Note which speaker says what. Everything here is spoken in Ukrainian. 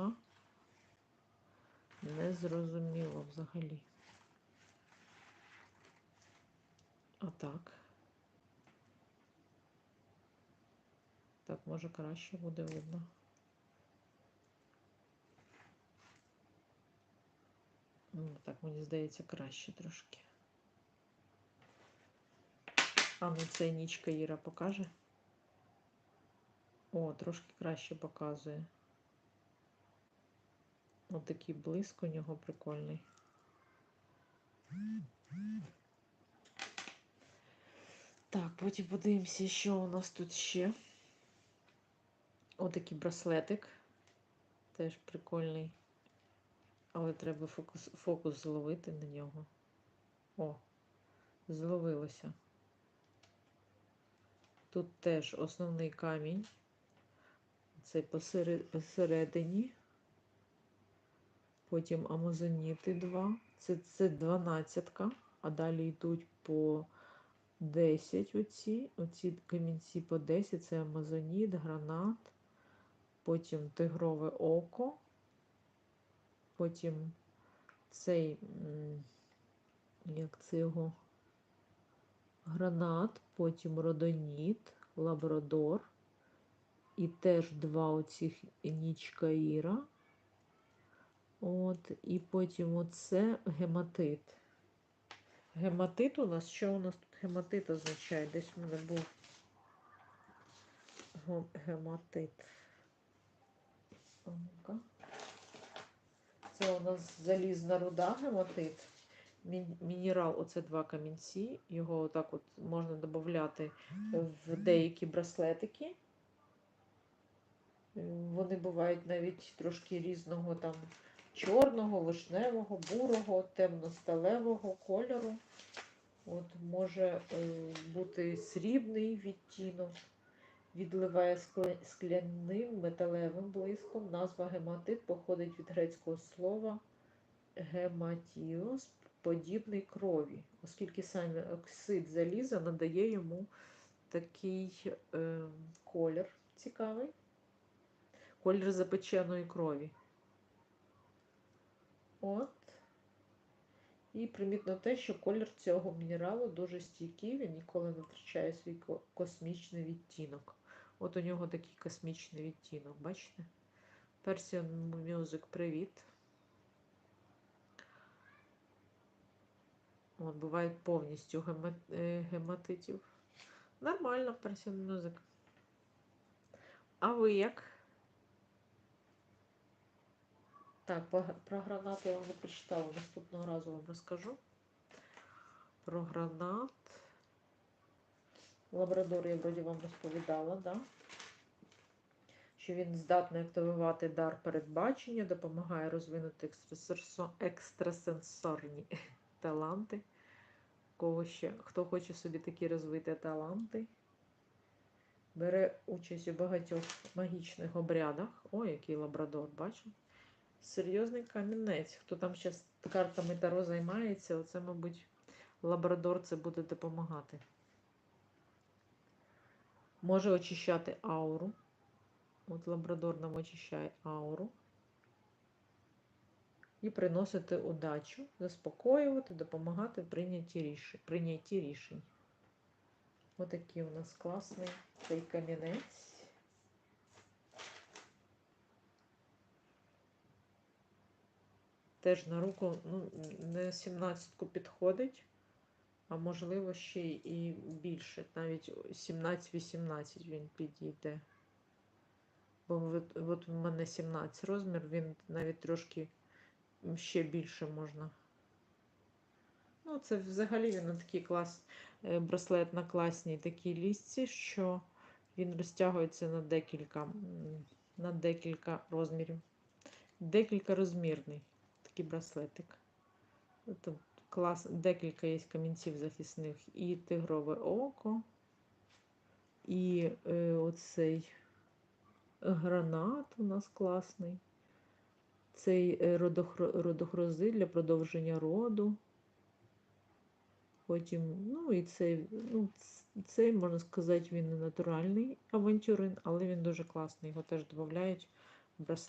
Speaker 1: А? Не зрозуміло взагалі. А так. Так, може краще буде видно. Ну, так, мені здається, краще трошки. А ну це нічка Іра покаже. О, трошки краще показує. Ось такий блиск у нього прикольний. Так, потім подивимося, що у нас тут ще. Отакий браслетик. Теж прикольний. Але треба фокус, фокус зловити на нього. О, зловилося. Тут теж основний камінь. Це посередині. Потім амазоніти 2. Це це 12, а далі йдуть по 10 оці. Оці камінці по 10 це амазоніт, гранат, потім тигрове око, потім цей, як це його, гранат, потім родоніт, лабрадор. І теж два оцих нічка Іра. От, і потім оце гематит. Гематит у нас, що у нас тут гематит означає? Десь в мене був гематит. Це у нас залізна руда, гематит. Мінерал, оце два камінці. Його отак от можна додати в деякі браслетики. Вони бувають навіть трошки різного там чорного, вишневого, бурого, темно-сталевого кольору. От Може бути срібний відтінок, відливає скляним металевим блиском. Назва гематит походить від грецького слова гематіос, подібний крові, оскільки саме оксид заліза надає йому такий е, колір цікавий, колір запеченої крові. От. І примітно те, що колір цього мінералу дуже стійкий, він ніколи не втрачає свій космічний відтінок. От у нього такий космічний відтінок, бачите? Persian Music, привіт. От, бувають повністю е, гематитів. Нормально, Persian Music. А ви як? Так, про гранат я вам не прочитала, наступного разу вам розкажу. Про гранат. Лабрадор я вроді вам розповідала, да? що він здатний активувати дар передбачення, допомагає розвинути екстрасенсорні таланти. Кого ще, Хто хоче собі такі розвити таланти, бере участь у багатьох магічних обрядах. О, який лабрадор, бачите? Серйозний камінець. Хто там зараз картами Таро займається, оце, мабуть, лабрадор це буде допомагати. Може очищати ауру. От лабрадор нам очищає ауру. І приносити удачу, заспокоювати, допомагати в прийнятті рішень. Прийнятті рішень. Отакий у нас класний цей камінець. Теж на руку ну, не 17 підходить, а можливо ще і більше. Навіть 17-18 він підійде. Бо от, у мене 17 розмір, він навіть трошки ще більше можна. Ну, це взагалі він на такий клас, е, браслет на класній такій лісці, що він розтягується на декілька, на декілька розмірів. Декілька розмірний такий браслетик. Тут клас, декілька є камінців захисних. І тигрове око, і е, оцей гранат у нас класний. Цей е, родохрози для продовження роду. Потім, ну і цей, ну, цей, можна сказати, він не натуральний авантюрин, але він дуже класний. Його теж додають в браслет.